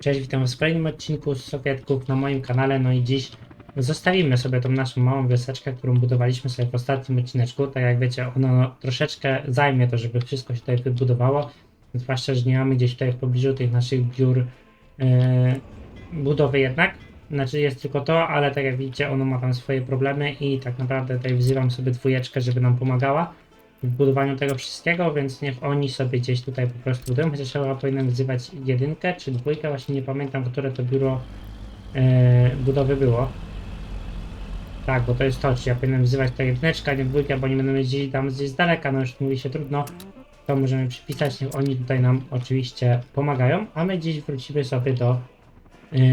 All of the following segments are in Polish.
Cześć, witam w kolejnym odcinku z Sowietków na moim kanale. No i dziś zostawimy sobie tą naszą małą wioseczkę, którą budowaliśmy sobie w ostatnim odcineczku. Tak jak wiecie, ona no, troszeczkę zajmie to, żeby wszystko się tutaj wybudowało. Zwłaszcza, że nie mamy gdzieś tutaj w pobliżu tych naszych biur e, budowy jednak. Znaczy jest tylko to, ale tak jak widzicie, ono ma tam swoje problemy i tak naprawdę tutaj wzywam sobie dwójeczkę, żeby nam pomagała w budowaniu tego wszystkiego, więc niech oni sobie gdzieś tutaj po prostu budują, chociaż chyba powinienem wzywać jedynkę czy dwójkę, właśnie nie pamiętam, które to biuro e, budowy było. Tak, bo to jest to, czy ja powinienem wzywać tutaj jedyneczkę, a nie dwójkę, bo oni będą jeździli tam gdzieś z daleka, no już mówi się trudno. To możemy przypisać, niech oni tutaj nam oczywiście pomagają, a my dziś wrócimy sobie do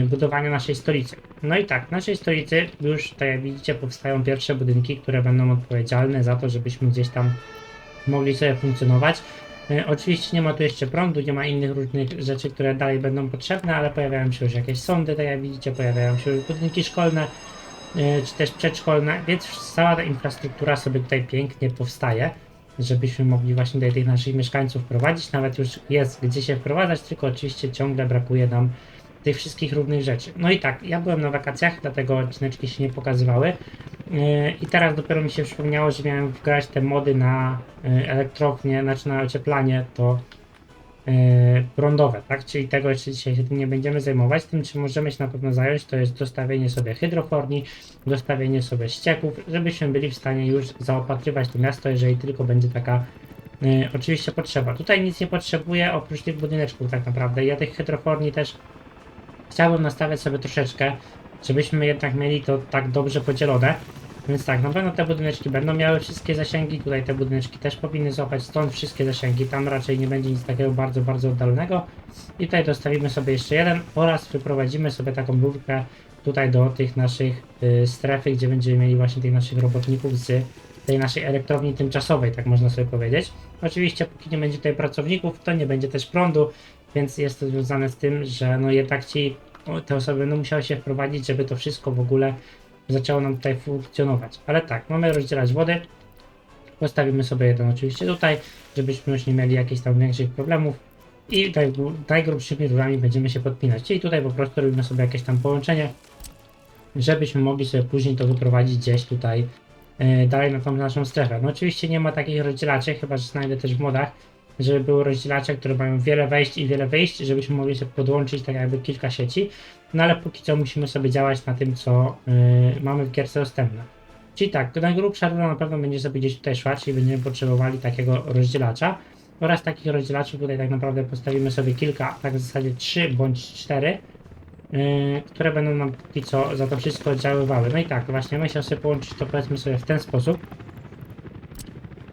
budowania naszej stolicy. No i tak, w naszej stolicy już, tak jak widzicie, powstają pierwsze budynki, które będą odpowiedzialne za to, żebyśmy gdzieś tam mogli sobie funkcjonować. Y, Oczywiście nie ma tu jeszcze prądu, nie ma innych różnych rzeczy, które dalej będą potrzebne, ale pojawiają się już jakieś sądy, tak jak widzicie, pojawiają się już budynki szkolne, y, czy też przedszkolne, więc cała ta infrastruktura sobie tutaj pięknie powstaje, żebyśmy mogli właśnie tutaj tych naszych mieszkańców prowadzić. Nawet już jest gdzie się wprowadzać, tylko oczywiście ciągle brakuje nam tych wszystkich różnych rzeczy. No i tak, ja byłem na wakacjach, dlatego odcineczki się nie pokazywały. Yy, I teraz dopiero mi się przypomniało, że miałem wgrać te mody na yy, elektrownię, znaczy na ocieplanie, to yy, prądowe, tak? Czyli tego jeszcze dzisiaj się tym nie będziemy zajmować. Tym, czym możemy się na pewno zająć, to jest dostawienie sobie hydroforni, dostawienie sobie ścieków, żebyśmy byli w stanie już zaopatrywać to miasto, jeżeli tylko będzie taka oczywiście potrzeba. Tutaj nic nie potrzebuję oprócz tych budyneczków tak naprawdę. Ja tych hydroforni też chciałbym nastawiać sobie troszeczkę, żebyśmy jednak mieli to tak dobrze podzielone. Więc tak, na pewno te budyneczki będą miały wszystkie zasięgi, tutaj te budyneczki też powinny złapać stąd wszystkie zasięgi, tam raczej nie będzie nic takiego bardzo, bardzo oddalonego. I tutaj dostawimy sobie jeszcze jeden oraz wyprowadzimy sobie taką rurkę tutaj do tych naszych y, strefy, gdzie będziemy mieli właśnie tych naszych robotników z tej naszej elektrowni tymczasowej, tak można sobie powiedzieć. Oczywiście póki nie będzie tutaj pracowników, to nie będzie też prądu, więc jest to związane z tym, że no jednak ci te osoby będą musiały się wprowadzić, żeby to wszystko w ogóle zaczęło nam tutaj funkcjonować. Ale tak, mamy rozdzielać wody. Postawimy sobie jeden oczywiście tutaj, żebyśmy już nie mieli jakichś tam większych problemów. I naj, najgrubszymi rurami będziemy się podpinać. Czyli tutaj po prostu robimy sobie jakieś tam połączenie, żebyśmy mogli sobie później to wyprowadzić gdzieś tutaj e, dalej na tą naszą strefę. No oczywiście nie ma takich rozdzielaczy, chyba że znajdę też w modach, żeby były rozdzielacze, które mają wiele wejść i wiele wyjść, żebyśmy mogli sobie podłączyć tak jakby kilka sieci. No ale póki co musimy sobie działać na tym, co yy, mamy w gierce dostępne. Czyli tak, najgrubsza rura na pewno będzie sobie gdzieś tutaj szła, czyli będziemy potrzebowali takiego rozdzielacza. Oraz takich rozdzielaczy tutaj tak naprawdę postawimy sobie kilka, tak w zasadzie trzy bądź cztery, yy, które będą nam póki co za to wszystko oddziaływały. No i tak, właśnie my się sobie połączyć to powiedzmy sobie w ten sposób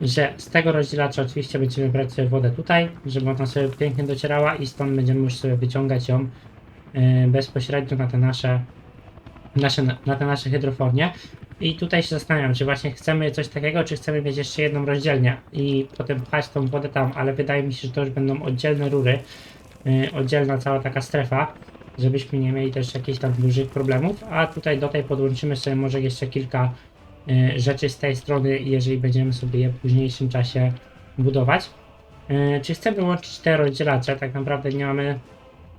że z tego rozdzielacza oczywiście będziemy brać sobie wodę tutaj, żeby ona sobie pięknie docierała i stąd będziemy już sobie wyciągać ją yy, bezpośrednio na te nasze, nasze na te nasze hydrofornie. I tutaj się zastanawiam, czy właśnie chcemy coś takiego, czy chcemy mieć jeszcze jedną rozdzielnię i potem pchać tą wodę tam, ale wydaje mi się, że to już będą oddzielne rury, yy, oddzielna cała taka strefa, żebyśmy nie mieli też jakichś tam dużych problemów, a tutaj do tej podłączymy sobie może jeszcze kilka e, rzeczy z tej strony, jeżeli będziemy sobie je w późniejszym czasie budować. E, Czy chcemy łączyć te rozdzielacze? Tak naprawdę nie mamy.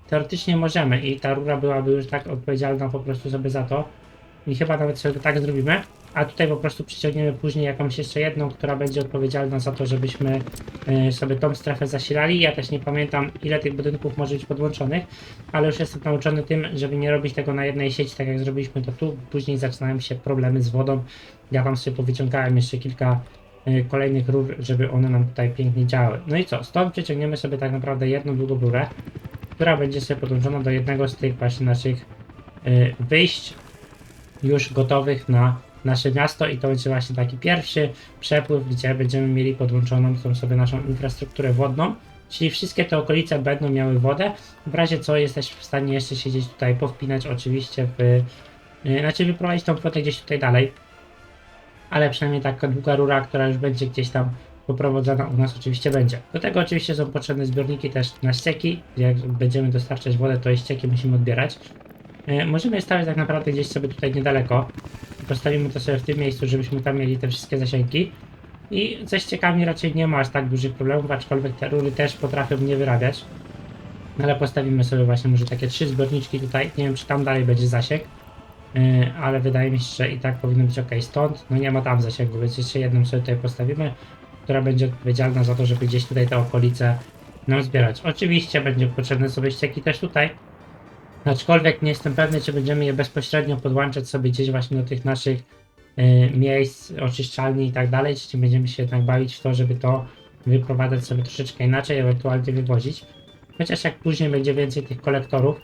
Teoretycznie możemy i ta rura byłaby już tak odpowiedzialna po prostu sobie za to. I chyba nawet sobie tak zrobimy. A tutaj po prostu przyciągniemy później jakąś jeszcze jedną, która będzie odpowiedzialna za to, żebyśmy e, sobie tą strefę zasilali. Ja też nie pamiętam ile tych budynków może być podłączonych, ale już jestem nauczony tym, żeby nie robić tego na jednej sieci, tak jak zrobiliśmy to tu. Później zaczynają się problemy z wodą. Ja tam sobie powyciągałem jeszcze kilka e, kolejnych rur, żeby one nam tutaj pięknie działały. No i co? Stąd przeciągniemy sobie tak naprawdę jedną długą rurę, która będzie sobie podłączona do jednego z tych właśnie naszych e, wyjść już gotowych na nasze miasto i to będzie właśnie taki pierwszy przepływ, gdzie będziemy mieli podłączoną tą sobie naszą infrastrukturę wodną, czyli wszystkie te okolice będą miały wodę, w razie co jesteś w stanie jeszcze siedzieć tutaj, powpinać oczywiście w, yy, znaczy wyprowadzić tą flotę gdzieś tutaj dalej, ale przynajmniej taka długa rura, która już będzie gdzieś tam poprowadzona u nas oczywiście będzie. Do tego oczywiście są potrzebne zbiorniki też na ścieki, jak będziemy dostarczać wodę, to i ścieki musimy odbierać. E, Możemy je stawiać tak naprawdę gdzieś sobie tutaj niedaleko. Postawimy to sobie w tym miejscu, żebyśmy tam mieli te wszystkie zasięgi. I ze ściekami raczej nie ma aż tak dużych problemów, aczkolwiek te rury też potrafią nie wyrabiać. No ale postawimy sobie właśnie może takie trzy zbiorniczki tutaj. Nie wiem, czy tam dalej będzie zasięg. Yy, ale wydaje mi się, że i tak powinno być ok. Stąd, no nie ma tam zasięgu, więc jeszcze jedną sobie tutaj postawimy, która będzie odpowiedzialna za to, żeby gdzieś tutaj te okolice nam zbierać. Oczywiście będzie potrzebne sobie ścieki też tutaj, aczkolwiek nie jestem pewny, czy będziemy je bezpośrednio podłączać sobie gdzieś właśnie do tych naszych yy, miejsc, oczyszczalni i tak dalej, czy będziemy się jednak bawić w to, żeby to wyprowadzać sobie troszeczkę inaczej, ewentualnie wywozić. Chociaż jak później będzie więcej tych kolektorów,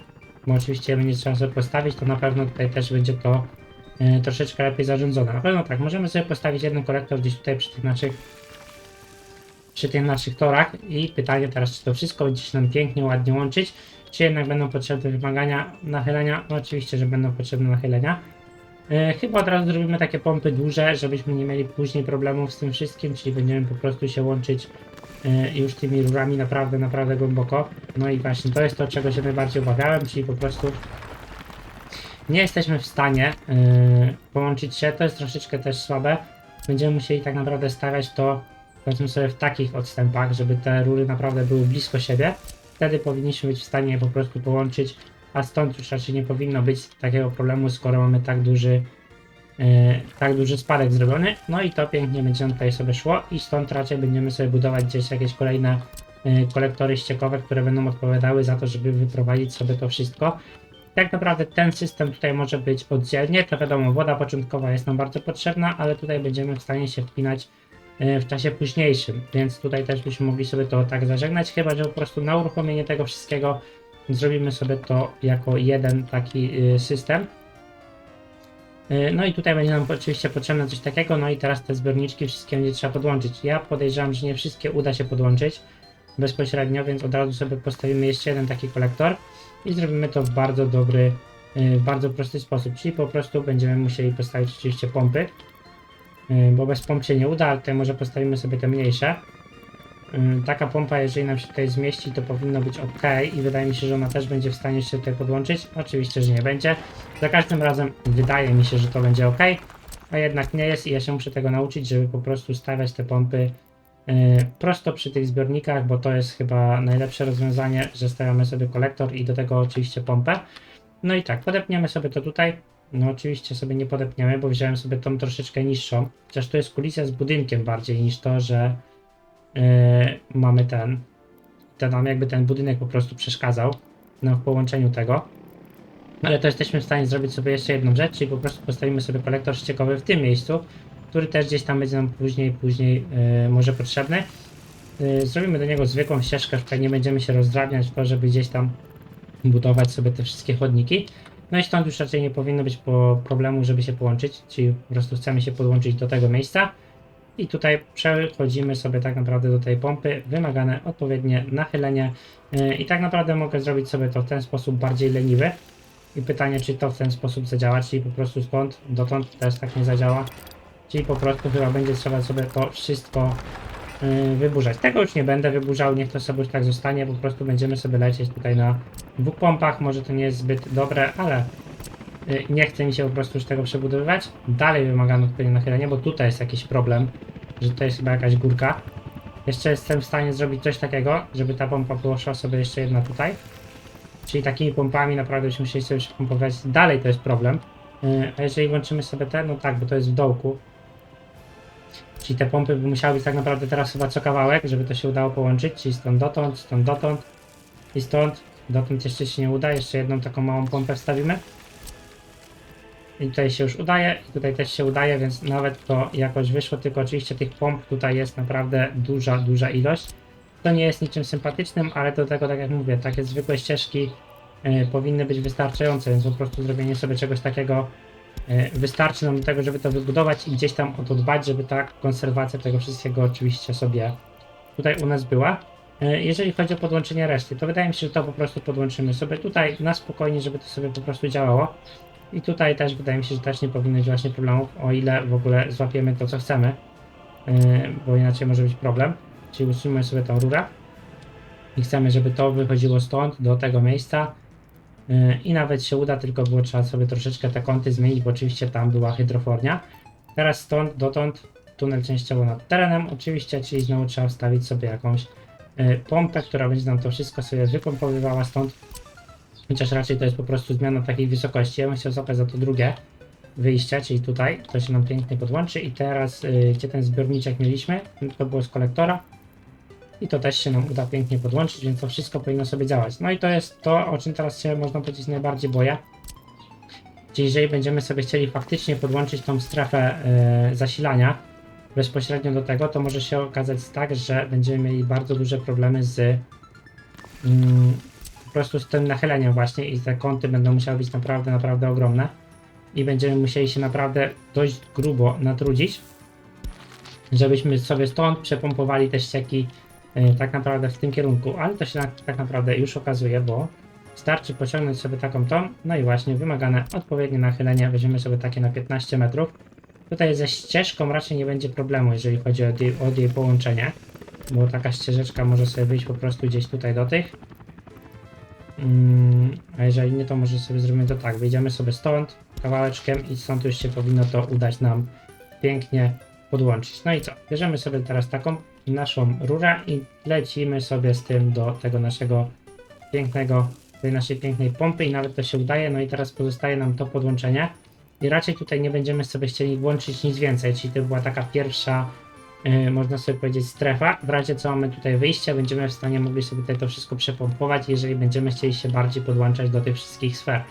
bo oczywiście będzie trzeba sobie postawić, to na pewno tutaj też będzie to e, troszeczkę lepiej zarządzone. Na pewno tak, możemy sobie postawić jeden kolektor gdzieś tutaj przy tych naszych przy tych naszych torach i pytanie teraz, czy to wszystko będzie się nam pięknie, ładnie łączyć, czy jednak będą potrzebne wymagania nachylenia? No oczywiście, że będą potrzebne nachylenia. E, chyba od razu zrobimy takie pompy duże, żebyśmy nie mieli później problemów z tym wszystkim, czyli będziemy po prostu się łączyć e, już tymi rurami naprawdę, naprawdę głęboko. No i właśnie to jest to, czego się najbardziej obawiałem, czyli po prostu nie jesteśmy w stanie e, połączyć się, to jest troszeczkę też słabe. Będziemy musieli tak naprawdę stawiać to powiedzmy sobie w takich odstępach, żeby te rury naprawdę były blisko siebie. Wtedy powinniśmy być w stanie je po prostu połączyć, a stąd już raczej nie powinno być takiego problemu, skoro mamy tak duży e, tak duży spadek zrobiony. No i to pięknie będzie nam tutaj sobie szło i stąd raczej będziemy sobie budować gdzieś jakieś kolejne e, kolektory ściekowe, które będą odpowiadały za to, żeby wyprowadzić sobie to wszystko. Tak naprawdę ten system tutaj może być oddzielnie, to wiadomo, woda początkowa jest nam bardzo potrzebna, ale tutaj będziemy w stanie się wpinać w czasie późniejszym, więc tutaj też byśmy mogli sobie to tak zażegnać, chyba że po prostu na uruchomienie tego wszystkiego zrobimy sobie to jako jeden taki y, system. Y, No i tutaj będzie nam oczywiście potrzebne coś takiego, no i teraz te zbiorniczki wszystkie będzie trzeba podłączyć. Ja podejrzewam, że nie wszystkie uda się podłączyć bezpośrednio, więc od razu sobie postawimy jeszcze jeden taki kolektor i zrobimy to w bardzo dobry, y, w bardzo prosty sposób, czyli po prostu będziemy musieli postawić oczywiście pompy, y, bo bez pomp się nie uda, ale tutaj może postawimy sobie te mniejsze. Y, Taka pompa, jeżeli nam się tutaj zmieści, to powinno być ok i wydaje mi się, że ona też będzie w stanie się tutaj podłączyć. Oczywiście, że nie będzie. Za każdym razem wydaje mi się, że to będzie ok, a jednak nie jest i ja się muszę tego nauczyć, żeby po prostu stawiać te pompy y, prosto przy tych zbiornikach, bo to jest chyba najlepsze rozwiązanie, że stawiamy sobie kolektor i do tego oczywiście pompę. No i tak, podepniemy sobie to tutaj. No oczywiście sobie nie podepniemy, bo wziąłem sobie tą troszeczkę niższą. Chociaż to jest kulisja z budynkiem bardziej niż to, że yy, mamy ten, ten nam jakby ten budynek po prostu przeszkadzał nam w połączeniu tego. Ale to jesteśmy w stanie zrobić sobie jeszcze jedną rzecz, czyli po prostu postawimy sobie kolektor ściekowy w tym miejscu, który też gdzieś tam będzie nam później, później yy, może potrzebny. Yy, zrobimy do niego zwykłą ścieżkę, której nie będziemy się rozdrabniać w to, żeby gdzieś tam budować sobie te wszystkie chodniki. No i stąd już raczej nie powinno być problemu, żeby się połączyć, czyli po prostu chcemy się podłączyć do tego miejsca. I tutaj przechodzimy sobie tak naprawdę do tej pompy, wymagane odpowiednie nachylenie Yy, i tak naprawdę mogę zrobić sobie to w ten sposób bardziej leniwy. I pytanie, czy to w ten sposób zadziała, czyli po prostu stąd dotąd też tak nie zadziała. Czyli po prostu chyba będzie trzeba sobie to wszystko wyburzać. Tego już nie będę wyburzał, niech to sobie już tak zostanie, po prostu będziemy sobie lecieć tutaj na dwóch pompach, może to nie jest zbyt dobre, ale yy, nie chce mi się po prostu już tego przebudowywać. Dalej wymagam odpowiednie nachylenie, bo tutaj jest jakiś problem, że to jest chyba jakaś górka. Jeszcze jestem w stanie zrobić coś takiego, żeby ta pompa poszła sobie jeszcze jedna tutaj. Czyli takimi pompami naprawdę byśmy musieli sobie pompować. Dalej to jest problem. Yy, A jeżeli włączymy sobie te, no tak, bo to jest w dołku. Czyli te pompy by musiały być tak naprawdę teraz chyba co kawałek, żeby to się udało połączyć. Czyli stąd dotąd, stąd dotąd i stąd. Dotąd jeszcze się nie uda. Jeszcze jedną taką małą pompę wstawimy. I tutaj się już udaje, i tutaj też się udaje, więc nawet to jakoś wyszło, tylko oczywiście tych pomp tutaj jest naprawdę duża, duża ilość. To nie jest niczym sympatycznym, ale do tego, tak jak mówię, takie zwykłe ścieżki e, powinny być wystarczające, więc po prostu zrobienie sobie czegoś takiego wystarczy nam do tego, żeby to wybudować i gdzieś tam o to dbać, żeby ta konserwacja tego wszystkiego oczywiście sobie tutaj u nas była. E, Jeżeli chodzi o podłączenie reszty, to wydaje mi się, że to po prostu podłączymy sobie tutaj na spokojnie, żeby to sobie po prostu działało. I tutaj też wydaje mi się, że też nie powinno być właśnie problemów, o ile w ogóle złapiemy to, co chcemy, yy, bo inaczej może być problem. Czyli utrzymujemy sobie tą rurę i chcemy, żeby to wychodziło stąd do tego miejsca i nawet się uda, tylko było trzeba sobie troszeczkę te kąty zmienić, bo oczywiście tam była hydrofornia. Teraz stąd dotąd tunel częściowo nad terenem oczywiście, czyli znowu trzeba wstawić sobie jakąś e, pompę, która będzie nam to wszystko sobie wypompowywała stąd. Chociaż raczej to jest po prostu zmiana takiej wysokości. Ja bym chciał za to drugie wyjście, czyli tutaj. To się nam pięknie podłączy. I teraz, y, gdzie ten zbiorniczek mieliśmy, to było z kolektora. I to też się nam uda pięknie podłączyć, więc to wszystko powinno sobie działać. No i to jest to, o czym teraz się można powiedzieć najbardziej boję. Czyli jeżeli będziemy sobie chcieli faktycznie podłączyć tą strefę y, zasilania bezpośrednio do tego, to może się okazać tak, że będziemy mieli bardzo duże problemy z mm, po prostu z tym nachyleniem właśnie i te kąty będą musiały być naprawdę, naprawdę ogromne i będziemy musieli się naprawdę dość grubo natrudzić, żebyśmy sobie stąd przepompowali te ścieki tak naprawdę w tym kierunku, ale to się na, tak naprawdę już okazuje, bo starczy pociągnąć sobie taką tą, no i właśnie wymagane odpowiednie nachylenie, weźmiemy sobie takie na 15 metrów. Tutaj ze ścieżką raczej nie będzie problemu, jeżeli chodzi o o jej połączenie, bo taka ścieżeczka może sobie wyjść po prostu gdzieś tutaj do tych. Mm, a jeżeli nie, to może sobie zrobimy to tak. Wyjdziemy sobie stąd kawałeczkiem i stąd już się powinno to udać nam pięknie podłączyć. No i co? Bierzemy sobie teraz taką naszą rurę i lecimy sobie z tym do tego naszego pięknego, tej naszej pięknej pompy i nawet to się udaje. No i teraz pozostaje nam to podłączenie i raczej tutaj nie będziemy sobie chcieli włączyć nic więcej, czyli to była taka pierwsza yy, można sobie powiedzieć strefa. W razie co mamy tutaj wyjście, będziemy w stanie mogli sobie tutaj to wszystko przepompować, jeżeli będziemy chcieli się bardziej podłączać do tych wszystkich sfer.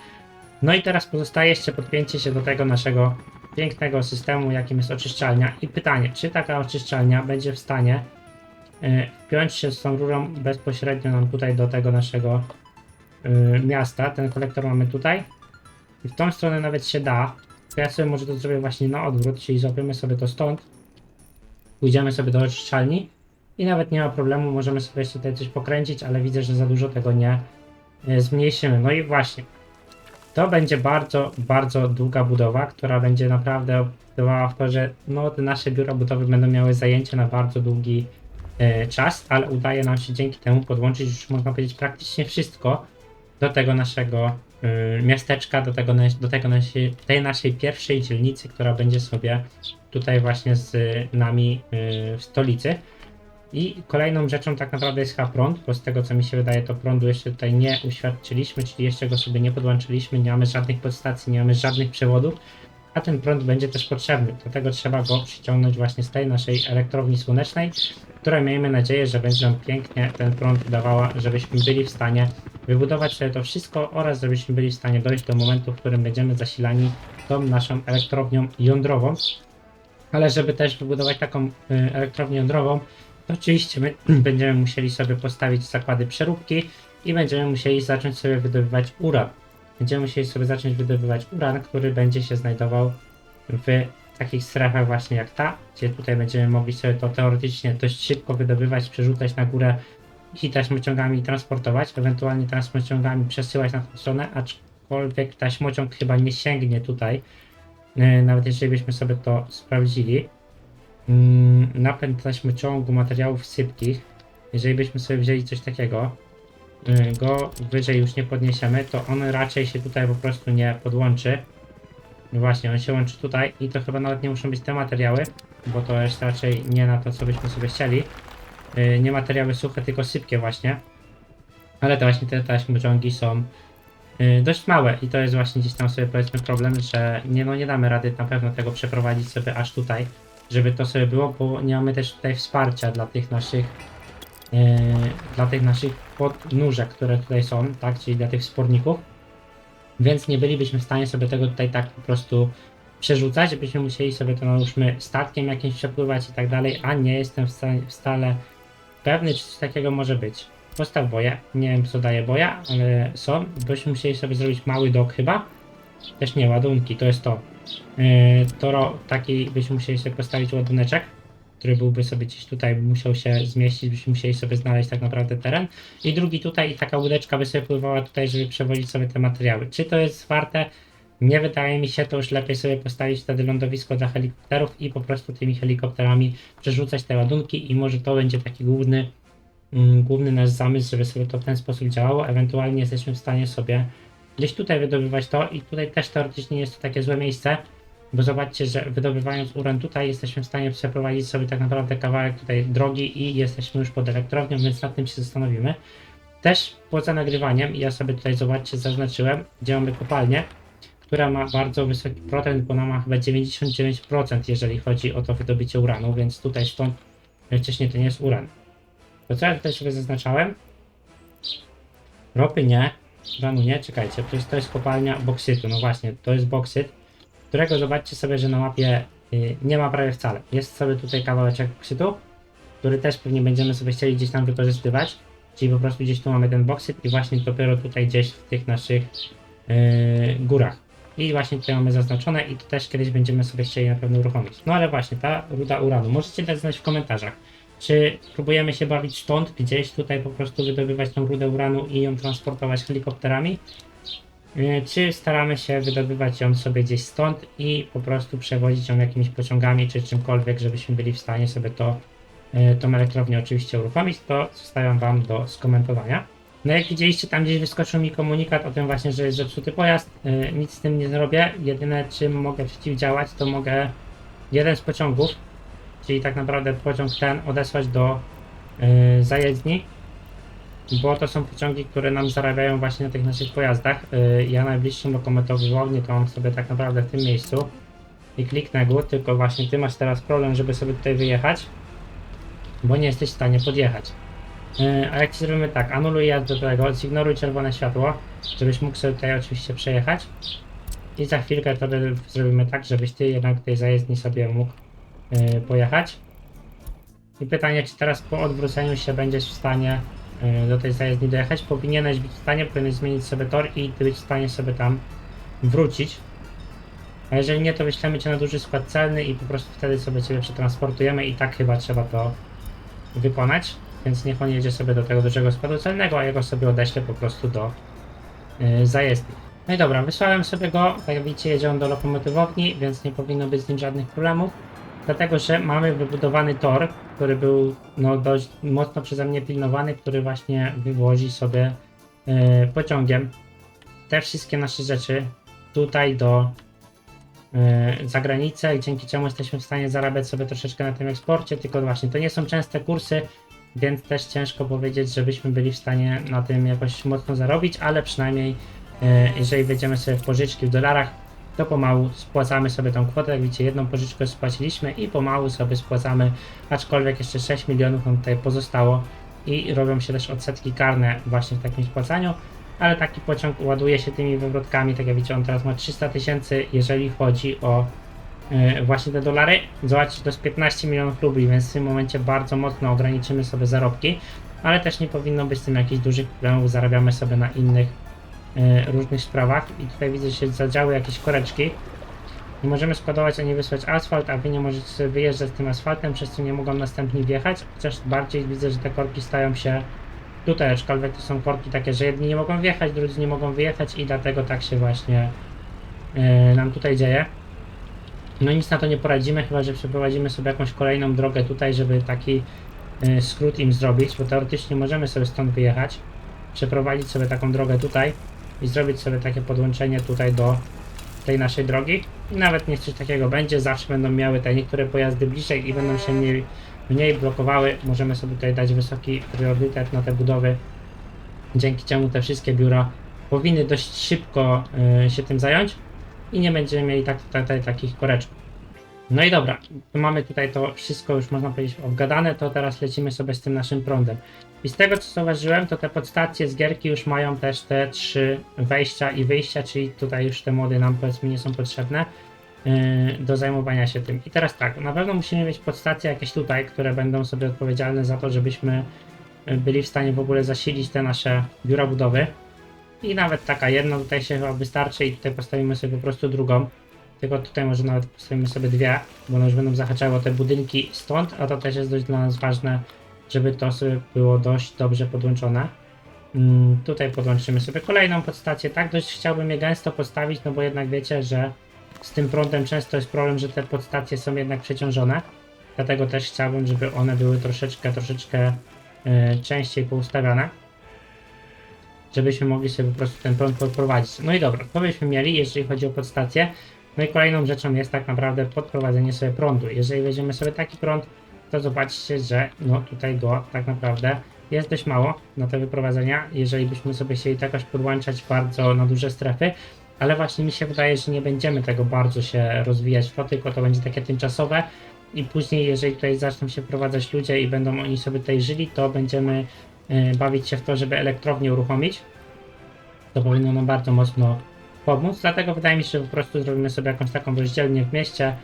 No i teraz pozostaje jeszcze podpięcie się do tego naszego pięknego systemu, jakim jest oczyszczalnia. I pytanie, czy taka oczyszczalnia będzie w stanie yy, wpiąć się z tą rurą bezpośrednio nam tutaj do tego naszego yy, miasta. Ten kolektor mamy tutaj. I w tą stronę nawet się da. To ja sobie może to zrobię właśnie na odwrót, czyli złapiemy sobie to stąd. Pójdziemy sobie do oczyszczalni i nawet nie ma problemu, możemy sobie jeszcze tutaj coś pokręcić, ale widzę, że za dużo tego nie e, zmniejszymy. No i właśnie, to będzie bardzo, bardzo długa budowa, która będzie naprawdę wpływała w to, że no, te nasze biura budowy będą miały zajęcie na bardzo długi e, czas, ale udaje nam się dzięki temu podłączyć już można powiedzieć praktycznie wszystko do tego naszego y, miasteczka, do, tego, do tego naszej, tej naszej pierwszej dzielnicy, która będzie sobie tutaj właśnie z nami y, w stolicy. I kolejną rzeczą tak naprawdę jest chyba prąd, bo z tego co mi się wydaje, to prądu jeszcze tutaj nie uświadczyliśmy, czyli jeszcze go sobie nie podłączyliśmy, nie mamy żadnych podstacji, nie mamy żadnych przewodów, a ten prąd będzie też potrzebny. Dlatego trzeba go przyciągnąć właśnie z tej naszej elektrowni słonecznej, której miejmy nadzieję, że będzie nam pięknie ten prąd dawała, żebyśmy byli w stanie wybudować sobie to wszystko oraz żebyśmy byli w stanie dojść do momentu, w którym będziemy zasilani tą naszą elektrownią jądrową. Ale żeby też wybudować taką y, elektrownię jądrową, oczywiście my będziemy musieli sobie postawić zakłady przeróbki i będziemy musieli zacząć sobie wydobywać uran. Będziemy musieli sobie zacząć wydobywać uran, który będzie się znajdował w takich strefach właśnie jak ta, gdzie tutaj będziemy mogli sobie to teoretycznie dość szybko wydobywać, przerzucać na górę i taśmociągami transportować, ewentualnie taśmociągami przesyłać na tą stronę, aczkolwiek taśmociąg chyba nie sięgnie tutaj, e, nawet jeżeli byśmy sobie to sprawdzili. Mm, Napęd taśmociągu materiałów sypkich, jeżeli byśmy sobie wzięli coś takiego, y, go wyżej już nie podniesiemy, to on raczej się tutaj po prostu nie podłączy. No właśnie, on się łączy tutaj i to chyba nawet nie muszą być te materiały, bo to jest raczej nie na to, co byśmy sobie chcieli. Y, Nie materiały suche, tylko sypkie właśnie. Ale to właśnie te taśmociągi są y, dość małe i to jest właśnie gdzieś tam sobie powiedzmy problem, że nie, no nie damy rady na pewno tego przeprowadzić sobie aż tutaj, żeby to sobie było, bo nie mamy też tutaj wsparcia dla tych naszych e, dla tych naszych podnóżek, które tutaj są, tak, czyli dla tych sporników. Więc nie bylibyśmy w stanie sobie tego tutaj tak po prostu przerzucać, byśmy musieli sobie to nałóżmy statkiem jakimś przepływać i tak dalej, a nie jestem w stanie, wcale pewny, czy coś takiego może być. Postaw boja, nie wiem co daje boja, ale są, byśmy musieli sobie zrobić mały dok chyba, też nie, ładunki, to jest to. Yy, to ro, taki byśmy musieli sobie postawić ładuneczek, który byłby sobie gdzieś tutaj musiał się zmieścić, byśmy musieli sobie znaleźć tak naprawdę teren. I drugi tutaj i taka łódeczka by sobie pływała tutaj, żeby przewozić sobie te materiały. Czy to jest warte? Nie wydaje mi się, to już lepiej sobie postawić wtedy lądowisko dla helikopterów i po prostu tymi helikopterami przerzucać te ładunki i może to będzie taki główny, mm, główny nasz zamysł, żeby sobie to w ten sposób działało. Ewentualnie jesteśmy w stanie sobie gdzieś tutaj wydobywać to i tutaj też teoretycznie jest to takie złe miejsce, Bo zobaczcie, że wydobywając uran tutaj jesteśmy w stanie przeprowadzić sobie tak naprawdę kawałek tutaj drogi i jesteśmy już pod elektrownią, więc nad tym się zastanowimy. Też poza nagrywaniem, ja sobie tutaj zobaczcie zaznaczyłem, gdzie mamy kopalnię, która ma bardzo wysoki procent, bo ona ma chyba 99% jeżeli chodzi o to wydobycie uranu, więc tutaj stąd wcześniej to nie jest uran. To co ja tutaj sobie zaznaczałem? Ropy nie, uranu nie, czekajcie, jest, to jest kopalnia boksytu, no właśnie, to jest boksyt, którego zobaczcie sobie, że na mapie y, nie ma prawie wcale. Jest sobie tutaj kawałeczek boksytu, który też pewnie będziemy sobie chcieli gdzieś tam wykorzystywać, czyli po prostu gdzieś tu mamy ten boksyt i właśnie dopiero tutaj gdzieś w tych naszych yy, górach. I właśnie tutaj mamy zaznaczone i to też kiedyś będziemy sobie chcieli na pewno uruchomić. No ale właśnie, ta ruda uranu. Możecie dać znać w komentarzach, czy próbujemy się bawić stąd, gdzieś tutaj po prostu wydobywać tą rudę uranu i ją transportować helikopterami, yy, czy staramy się wydobywać ją sobie gdzieś stąd i po prostu przewozić ją jakimiś pociągami czy czymkolwiek, żebyśmy byli w stanie sobie to yy, tą elektrownię oczywiście uruchomić, to zostawiam Wam do skomentowania. No jak widzieliście, tam gdzieś wyskoczył mi komunikat o tym właśnie, że jest zepsuty pojazd. Yy, nic z tym nie zrobię. Jedyne czym mogę przeciwdziałać, to mogę jeden z pociągów, czyli tak naprawdę pociąg ten odesłać do yy, zajezdni, bo to są pociągi, które nam zarabiają właśnie na tych naszych pojazdach. Yy, ja najbliższym lokomotowywownię to mam sobie tak naprawdę w tym miejscu i kliknę go, tylko właśnie ty masz teraz problem, żeby sobie tutaj wyjechać, bo nie jesteś w stanie podjechać. Yy, A jak zrobimy tak, anuluj jazd do tego, zignoruj czerwone światło, żebyś mógł sobie tutaj oczywiście przejechać. I za chwilkę to zrobimy tak, żebyś ty jednak tej zajezdni sobie mógł pojechać. I pytanie, czy teraz po odwróceniu się będziesz w stanie yy, do tej zajezdni dojechać? Powinieneś być w stanie, powinieneś zmienić sobie tor i być w stanie sobie tam wrócić. A jeżeli nie, to wyślemy cię na duży skład celny i po prostu wtedy sobie ciebie przetransportujemy i tak chyba trzeba to wykonać. Więc niech on jedzie sobie do tego dużego składu celnego, a ja go sobie odeślę po prostu do yy, zajezdni. No i dobra, wysłałem sobie go, jak widzicie jedzie on do lokomotywowni, więc nie powinno być z nim żadnych problemów. Dlatego, że mamy wybudowany tor, który był no, dość mocno przeze mnie pilnowany, który właśnie wywozi sobie yy, pociągiem te wszystkie nasze rzeczy tutaj do yy, za granicę, dzięki czemu jesteśmy w stanie zarabiać sobie troszeczkę na tym eksporcie, tylko właśnie to nie są częste kursy, więc też ciężko powiedzieć, żebyśmy byli w stanie na tym jakoś mocno zarobić, ale przynajmniej e, jeżeli wejdziemy sobie w pożyczki w dolarach, to pomału spłacamy sobie tą kwotę. Jak widzicie, jedną pożyczkę spłaciliśmy i pomału sobie spłacamy, aczkolwiek jeszcze 6 milionów nam tutaj pozostało i robią się też odsetki karne właśnie w takim spłacaniu, ale taki pociąg ładuje się tymi wywrotkami, tak jak widzicie, on teraz ma 300 tysięcy, jeżeli chodzi o e, właśnie te dolary. Zobaczcie, to jest 15 milionów rubli, więc w tym momencie bardzo mocno ograniczymy sobie zarobki, ale też nie powinno być z tym jakichś dużych problemów, zarabiamy sobie na innych różnych sprawach i tutaj widzę, że się zadziały jakieś koreczki. Nie możemy składować ani wysłać asfalt, a wy nie możecie wyjeżdżać tym asfaltem, przez co nie mogą następni wjechać, chociaż bardziej widzę, że te korki stają się tutaj, aczkolwiek to są korki takie, że jedni nie mogą wjechać, drudzy nie mogą wyjechać i dlatego tak się właśnie e, nam tutaj dzieje. No nic na to nie poradzimy, chyba że przeprowadzimy sobie jakąś kolejną drogę tutaj, żeby taki y, skrót im zrobić, bo teoretycznie możemy sobie stąd wyjechać, przeprowadzić sobie taką drogę tutaj i zrobić sobie takie podłączenie tutaj do tej naszej drogi. I nawet niech coś takiego będzie, zawsze będą miały te niektóre pojazdy bliżej i będą się mniej, mniej blokowały. Możemy sobie tutaj dać wysoki priorytet na te budowy, dzięki czemu te wszystkie biura powinny dość szybko y, się tym zająć i nie będziemy mieli tak, tak, tak, takich koreczków. No i dobra, mamy tutaj to wszystko już można powiedzieć obgadane, to teraz lecimy sobie z tym naszym prądem. I z tego co zauważyłem, to te podstacje z gierki już mają też te trzy wejścia i wyjścia, czyli tutaj już te mody nam powiedzmy nie są potrzebne yy, do zajmowania się tym. I teraz tak, na pewno musimy mieć podstacje jakieś tutaj, które będą sobie odpowiedzialne za to, żebyśmy yy, byli w stanie w ogóle zasilić te nasze biura budowy. I nawet taka jedna tutaj się chyba wystarczy i tutaj postawimy sobie po prostu drugą. Tylko tutaj może nawet postawimy sobie dwie, bo one już będą zahaczały o te budynki stąd, a to też jest dość dla nas ważne, żeby to sobie było dość dobrze podłączone. Mm, tutaj podłączymy sobie kolejną podstację. Tak dość chciałbym je gęsto postawić, no bo jednak wiecie, że z tym prądem często jest problem, że te podstacje są jednak przeciążone. Dlatego też chciałbym, żeby one były troszeczkę, troszeczkę yy, częściej poustawiane żebyśmy mogli sobie po prostu ten prąd podprowadzić. No i dobra, to byśmy mieli, jeżeli chodzi o podstację. No i kolejną rzeczą jest tak naprawdę podprowadzenie sobie prądu. Jeżeli weźmiemy sobie taki prąd, to zobaczcie, że no tutaj go tak naprawdę jest dość mało na te wyprowadzenia, jeżeli byśmy sobie chcieli to jakoś podłączać bardzo na duże strefy, ale właśnie mi się wydaje, że nie będziemy tego bardzo się rozwijać w to, tylko to będzie takie tymczasowe i później, jeżeli tutaj zaczną się wprowadzać ludzie i będą oni sobie tutaj żyli, to będziemy y, bawić się w to, żeby elektrownię uruchomić. To powinno nam bardzo mocno pomóc, dlatego wydaje mi się, że po prostu zrobimy sobie jakąś taką rozdzielnię w mieście,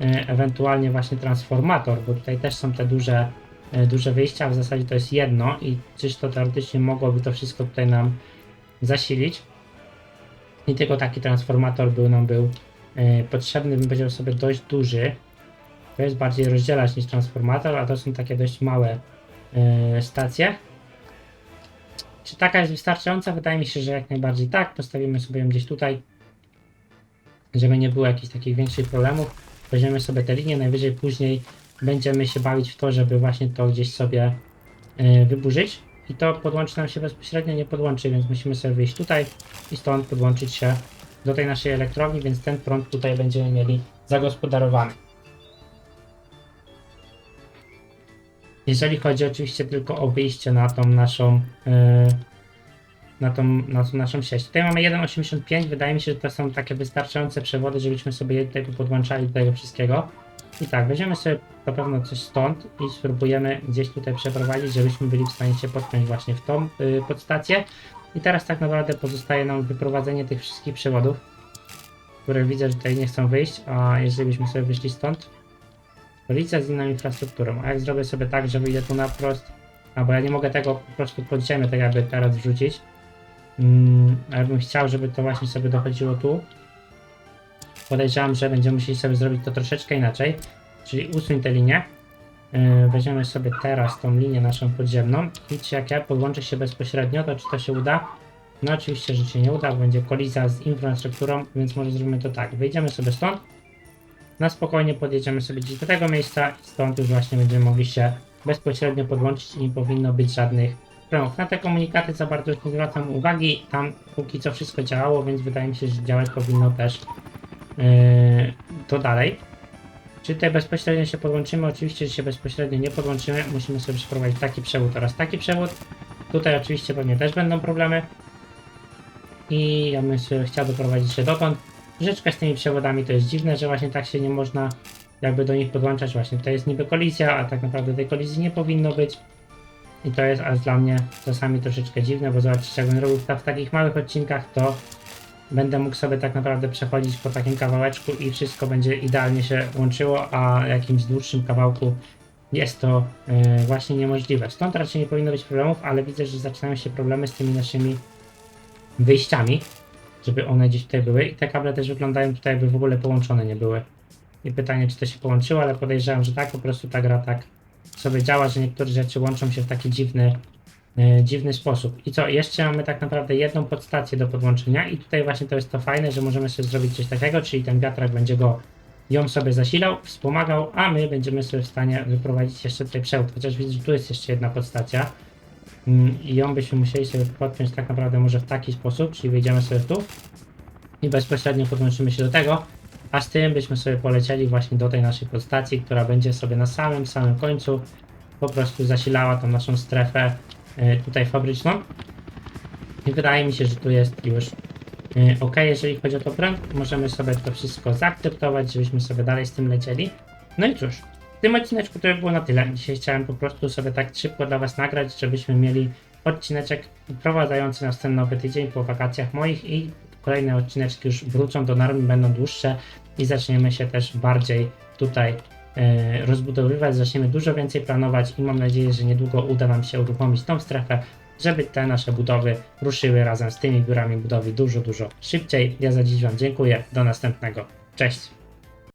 ewentualnie właśnie transformator, bo tutaj też są te duże, y, duże wyjścia, w zasadzie to jest jedno i czysto teoretycznie mogłoby to wszystko tutaj nam zasilić. I tylko taki transformator był nam był y, potrzebny, bym powiedział sobie dość duży. To jest bardziej rozdzielacz niż transformator, a to są takie dość małe stacje. Czy taka jest wystarczająca? Wydaje mi się, że jak najbardziej tak. Postawimy sobie ją gdzieś tutaj, żeby nie było jakichś takich większych problemów. Weźmiemy sobie te linie, najwyżej później będziemy się bawić w to, żeby właśnie to gdzieś sobie y, wyburzyć. I to podłączy nam się bezpośrednio, nie podłączy, więc musimy sobie wyjść tutaj i stąd podłączyć się do tej naszej elektrowni, więc ten prąd tutaj będziemy mieli zagospodarowany. Jeżeli chodzi oczywiście tylko o wyjście na tą naszą yy, na tą, na tą naszą sieć. Tutaj mamy 1.85, wydaje mi się, że to są takie wystarczające przewody, żebyśmy sobie tutaj podłączali do tego wszystkiego. I tak, weźmiemy sobie na pewno coś stąd i spróbujemy gdzieś tutaj przeprowadzić, żebyśmy byli w stanie się podpiąć właśnie w tą yy, podstację. I teraz tak naprawdę pozostaje nam wyprowadzenie tych wszystkich przewodów, które widzę, że tutaj nie chcą wyjść, a jeżeli byśmy sobie wyszli stąd, Policja z inną infrastrukturą. A jak zrobię sobie tak, że wyjdę tu na wprost, albo ja nie mogę tego po prostu pod ziemię tak jakby teraz wrzucić, mm, ale bym chciał, żeby to właśnie sobie dochodziło tu. Podejrzewam, że będziemy musieli sobie zrobić to troszeczkę inaczej, czyli usuń tę linię. Yy, weźmiemy sobie teraz tą linię naszą podziemną i czy jak ja podłączę się bezpośrednio, to czy to się uda? No oczywiście, że się nie uda, bo będzie kolizja z infrastrukturą, więc może zrobimy to tak. Wyjdziemy sobie stąd, na spokojnie podjedziemy sobie gdzieś do tego miejsca i stąd już właśnie będziemy mogli się bezpośrednio podłączyć i nie powinno być żadnych problemów. Na te komunikaty za bardzo nie zwracam uwagi, tam póki co wszystko działało, więc wydaje mi się, że działać powinno też yy, to dalej. Czy tutaj bezpośrednio się podłączymy? Oczywiście, że się bezpośrednio nie podłączymy, musimy sobie przeprowadzić taki przewód oraz taki przewód. Tutaj oczywiście pewnie też będą problemy i ja bym chciał doprowadzić się dotąd. Rzeczka z tymi przewodami to jest dziwne, że właśnie tak się nie można jakby do nich podłączać. Właśnie to jest niby kolizja, a tak naprawdę tej kolizji nie powinno być. I to jest aż dla mnie czasami troszeczkę dziwne, bo zobaczcie, jakbym robił w takich małych odcinkach, to będę mógł sobie tak naprawdę przechodzić po takim kawałeczku i wszystko będzie idealnie się łączyło, a jakimś dłuższym kawałku jest to yy, właśnie niemożliwe. Stąd raczej nie powinno być problemów, ale widzę, że zaczynają się problemy z tymi naszymi wyjściami żeby one gdzieś tutaj były. I te kable też wyglądają tutaj, jakby w ogóle połączone nie były. I pytanie, czy to się połączyło, ale podejrzewam, że tak, po prostu ta gra tak sobie działa, że niektóre rzeczy łączą się w taki dziwny, yy, dziwny sposób. I co, jeszcze mamy tak naprawdę jedną podstację do podłączenia i tutaj właśnie to jest to fajne, że możemy sobie zrobić coś takiego, czyli ten wiatrak będzie go ją sobie zasilał, wspomagał, a my będziemy sobie w stanie wyprowadzić jeszcze tutaj przewód, chociaż widzę, że tu jest jeszcze jedna podstacja. Mm, i ją byśmy musieli sobie podpiąć tak naprawdę może w taki sposób, czyli wejdziemy sobie tu i bezpośrednio podłączymy się do tego, a z tym byśmy sobie polecieli właśnie do tej naszej podstacji, która będzie sobie na samym, samym końcu po prostu zasilała tą naszą strefę y, tutaj fabryczną. I wydaje mi się, że tu jest już y, ok, jeżeli chodzi o to pręd, możemy sobie to wszystko zaakceptować, żebyśmy sobie dalej z tym lecieli. No i cóż, w tym odcineczku to by było na tyle. Dzisiaj chciałem po prostu sobie tak szybko dla Was nagrać, żebyśmy mieli odcineczek wprowadzający nas ten nowy tydzień po wakacjach moich i kolejne odcineczki już wrócą do normy, będą dłuższe i zaczniemy się też bardziej tutaj e, rozbudowywać, zaczniemy dużo więcej planować i mam nadzieję, że niedługo uda nam się uruchomić tą strefę, żeby te nasze budowy ruszyły razem z tymi biurami budowy dużo, dużo szybciej. Ja za dziś Wam dziękuję. Do następnego. Cześć!